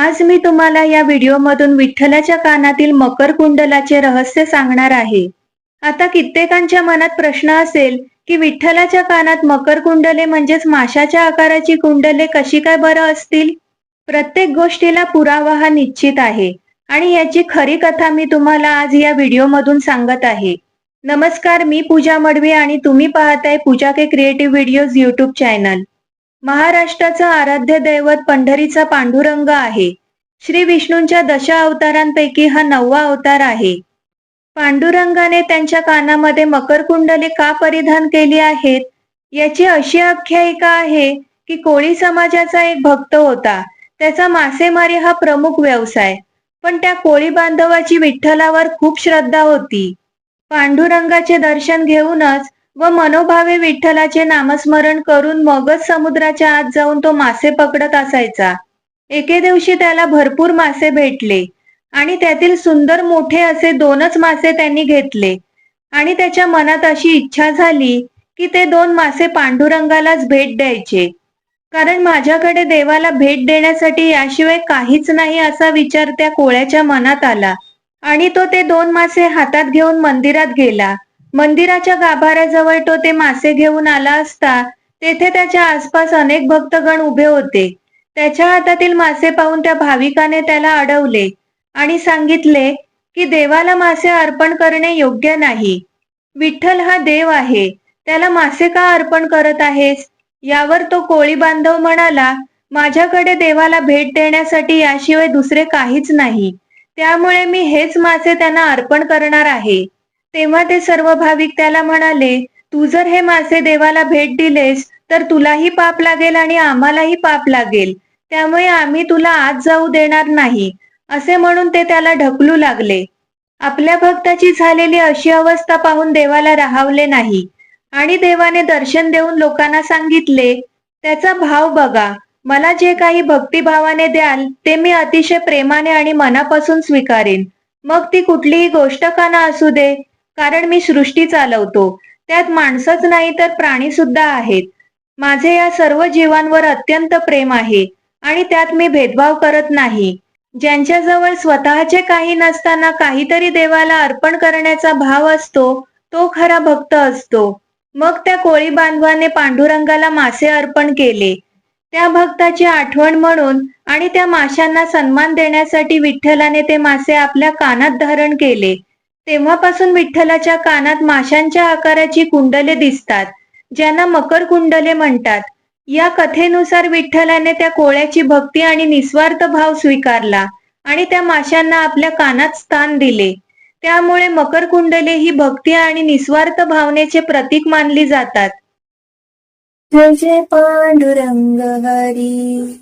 आज मी तुम्हाला या व्हिडिओमधून विठ्ठलाच्या कानातील मकर कुंडलाचे रहस्य सांगणार आहे. आता कित्येकांच्या मनात प्रश्न असेल की विठ्ठलाच्या कानात मकर कुंडले म्हणजेच माशाच्या आकाराची कुंडले कशी काय बरं असतील? प्रत्येक गोष्टीला पुरावा हा निश्चित आहे. आणि याची खरी कथा मी तुम्हाला आज या व्हिडिओमधून सांगत आहे. नमस्कार मी पूजा मडवी आणि तुम्ही पाहताय Pooja K creative videos YouTube channel महाराष्ट्राचा आराध्य दैवत पंढरीचा पांडुरंग आहे. श्री विष्णूंच्या दशा अवतारांपैकी हा नववा अवतार आहे. पांडुरंगाने त्यांच्या कानामध्ये मकरकुंडले का परिधान केली आहेत? याची अशी आख्यायिका आहे की कोळी समाजाचा एक भक्त होता. त्याचा मासेमारी हा प्रमुख व्यवसाय. पण त्या कोळी बांधवाची विठ्ठलावर खूप श्रद्धा होती. पांडुरंगाचे दर्शन घेऊनच व मनोभावे विठ्ठलाचे नामस्मरण करून मगच समुद्राच्या आत जाऊन तो मासे पकडत असायचा. एके दिवशी त्याला भरपूर मासे भेटले आणि त्यातील सुंदर मोठे असे दोनच मासे त्यांनी घेतले. आणि त्याच्या मनात अशी इच्छा झाली की ते दोन मासे पांडुरंगालाच भेट द्यायचे. कारण माझ्याकडे देवाला भेट देण्यासाठी याशिवाय काहीच नाही असा विचार त्या कोळ्याच्या मनात आला. आणि तो ते दोन मासे हातात घेऊन मंदिरात गेला. मंदिराच्या गाभाऱ्याजवळ तो ते मासे घेऊन आला असता तेथे त्याच्या आसपास अनेक भक्तगण उभे होते. त्याच्या हातातील मासे पाहून त्या भाविकाने त्याला अडवले आणि सांगितले की देवाला मासे अर्पण करणे योग्य नाही. विठ्ठल हा देव आहे त्याला मासे का अर्पण करत आहेस? यावर तो कोळी बांधव म्हणाला माझ्याकडे देवाला भेट देण्यासाठी याशिवाय दुसरे काहीच नाही. त्यामुळे मी हेच मासे त्यांना अर्पण करणार आहे. तेव्हा ते सर्व भाविक त्याला म्हणाले तू जर हे मासे देवाला भेट दिलेस तर तुलाही पाप लागेल आणि आम्हालाही पाप लागेल. त्यामुळे आम्ही तुला आत जाऊ देणार नाही. असे म्हणून ते त्याला ढकलू लागले. आपल्या भक्ताची झालेली अशी अवस्था पाहून देवाला राहावले नाही. आणि देवाने दर्शन देऊन लोकांना सांगितले त्याचा भाव बघा. मला जे काही भक्तिभावाने द्याल ते मी अतिशय प्रेमाने आणि मनापासून स्वीकारेन. मग ती कुठलीही गोष्ट का ना असू दे? कारण मी सृष्टी चालवतो. त्यात माणसंच नाही तर प्राणी सुद्धा आहेत. माझे या सर्व जीवांवर अत्यंत प्रेम आहे आणि त्यात मी भेदभाव करत नाही. ज्यांच्याजवळ स्वतःचे काही नसताना काहीतरी देवाला अर्पण करण्याचा भाव असतो तो खरा भक्त असतो. मग त्या कोळी बांधवाने पांडुरंगाला मासे अर्पण केले. त्या भक्ताची आठवण म्हणून आणि त्या माशांना सन्मान देण्यासाठी विठ्ठलाने ते मासे आपल्या कानात धारण केले. तेव्हापासून विठ्ठलाच्या कानात माशांच्या आकाराची कुंडले दिसतात ज्यांना मकर कुंडले म्हणतात. या कथेनुसार विठ्ठलाने त्या कोळ्याची भक्ती आणि निस्वार्थ भाव स्वीकारला आणि त्या माशांना आपल्या कानात स्थान दिले. त्यामुळे मकर कुंडले ही भक्ती आणि निस्वार्थ भावनेचे प्रतीक मानली जातात. पांडुरंग हरी.